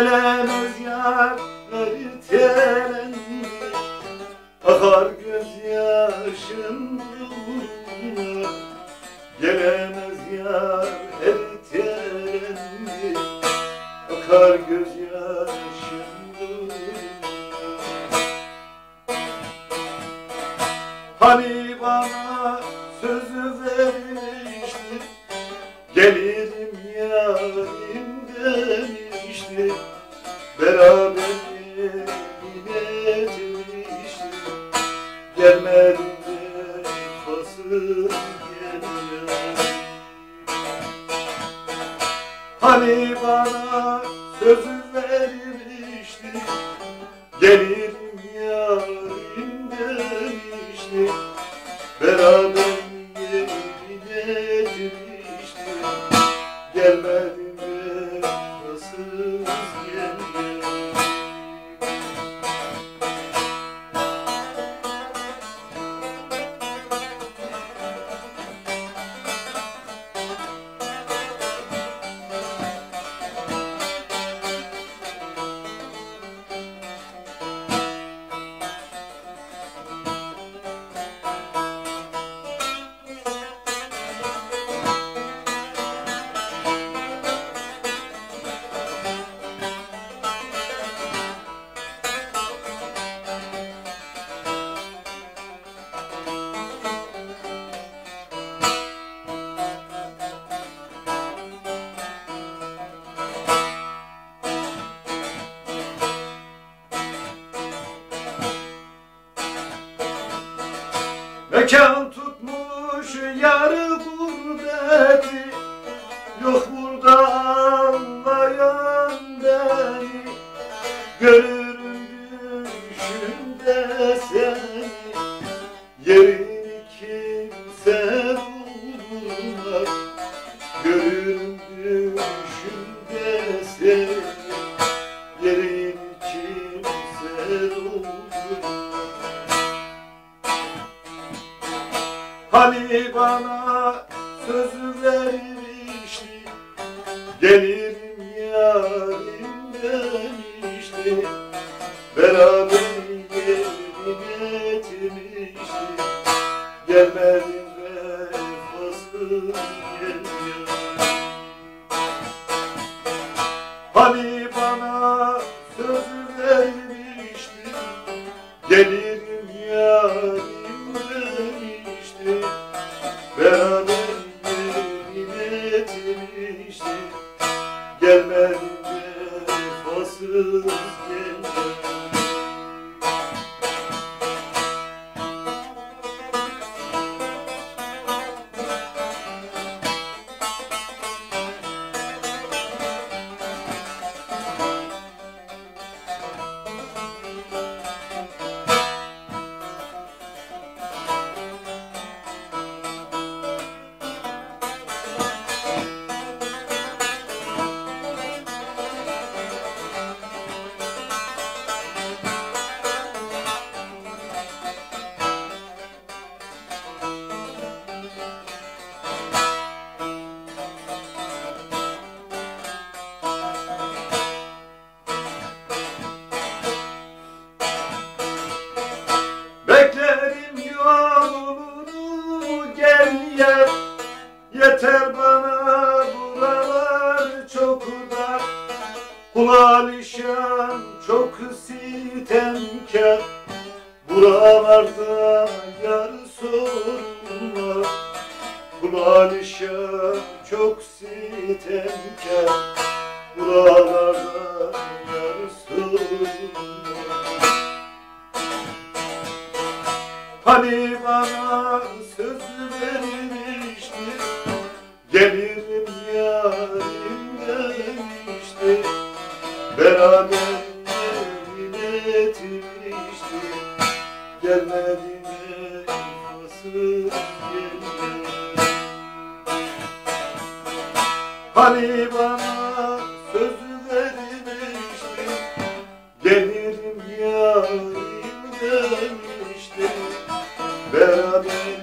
Gelemez yar ertelendi Akar gözyaşım yoluna Gelemez yar ertelendi Akar gözyaşım yoluna Hani bana sözü demişti Beraber yine demişti Gelmedi vefasız gelmedi Hani bana sözü vermişti Gelirim yarim demişti Beraber Mekan tutmuş yarı gurbeti Hani bana söz vermişti? Gelirim yarim demişti. Beraber yerine etmişti Gelmedim vefasız gelmiyor Beraber gel Yeter bana buralar çok dar. Kul çok sitemkar. Buralarda yar sorunlar. Kul alişan çok sitemkar. Buralarda yar sorunlar. Hani Beraber yerine etmişti Gelmedi vefasız gelmedi Hani bana söz vermişti Gelirim yarim demişti Beraber